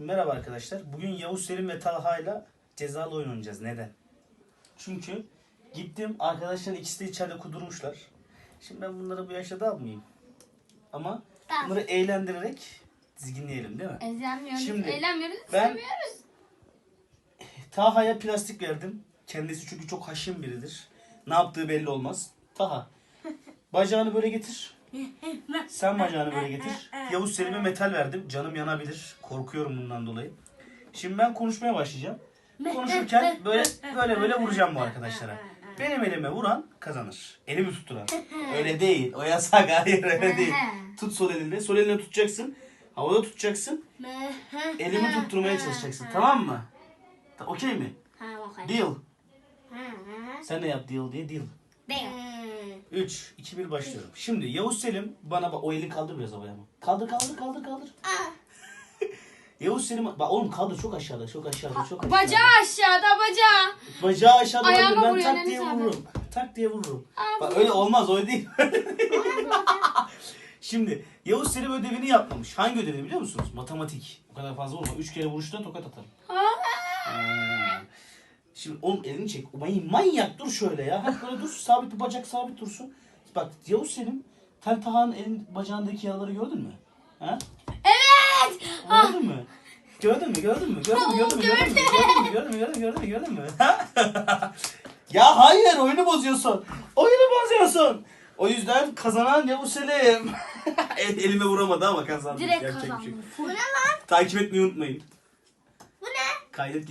Merhaba arkadaşlar. Bugün Yavuz Selim ve Talha ile cezalı oyun oynayacağız. Neden? Çünkü gittim arkadaşların ikisi de içeride kudurmuşlar. Şimdi ben bunları bu yaşta da almayayım. Ama Tamam. bunları eğlendirerek dizginleyelim değil mi? Eğlenmiyoruz. Şimdi Eğlenmiyoruz. ben- istemiyoruz. Taha'ya plastik verdim. Kendisi çünkü çok haşin biridir. Ne yaptığı belli olmaz. Taha. Bacağını böyle getir. Sen bacağını böyle getir. Yavuz Selim'e metal verdim. Canım yanabilir. Korkuyorum bundan dolayı. Şimdi ben konuşmaya başlayacağım. Konuşurken böyle böyle böyle vuracağım bu arkadaşlara. Benim elime vuran kazanır. Elimi tutturan. Öyle değil. O yasak. Hayır öyle değil. Tut sol elinde. Sol elini tutacaksın. Havada tutacaksın. Elimi tutturmaya çalışacaksın. Tamam mı? Okey mi? Deal. Ha, ha. Sen de yap deal diye deal. Değil. 3, 2, 1 başlıyorum. Şimdi Yavuz Selim bana bak o elini kaldır biraz havaya ama. Kaldır kaldır kaldır kaldır. Yavuz Selim bak oğlum kaldır çok aşağıda çok aşağıda çok aşağıda. Bacağı aşağıda bacağı. Bacağı aşağıda olabilir. ben vuruyor, tak Enes diye abi. vururum. Tak diye vururum. Aa, Bak öyle olmaz öyle değil. Şimdi Yavuz Selim ödevini yapmamış. Hangi ödevini biliyor musunuz? Matematik. O kadar fazla vurma. 3 kere vuruşta tokat atarım. Ha. Şimdi oğlum elini çek. Manyak, manyak dur şöyle ya. Hadi böyle dur. Sabit bir bacak sabit dursun. Bak Yavuz Selim Tel Taha'nın elin bacağındaki yaraları gördün mü? Ha? Evet. Gördün mü? Gördün mü? Gördün mü? Gördün mü? Gördün mü? Gördün mü? Gördün mü? Gördün mü? Gördün mü? Gördün mü? Ya hayır oyunu bozuyorsun. Oyunu bozuyorsun. O yüzden kazanan Yavuz Selim. El- Elime vuramadı ama kazandı. Direkt Yapacak bir şey yok. Bu ne lan? Takip etmeyi unutmayın. Bu ne? Kaydet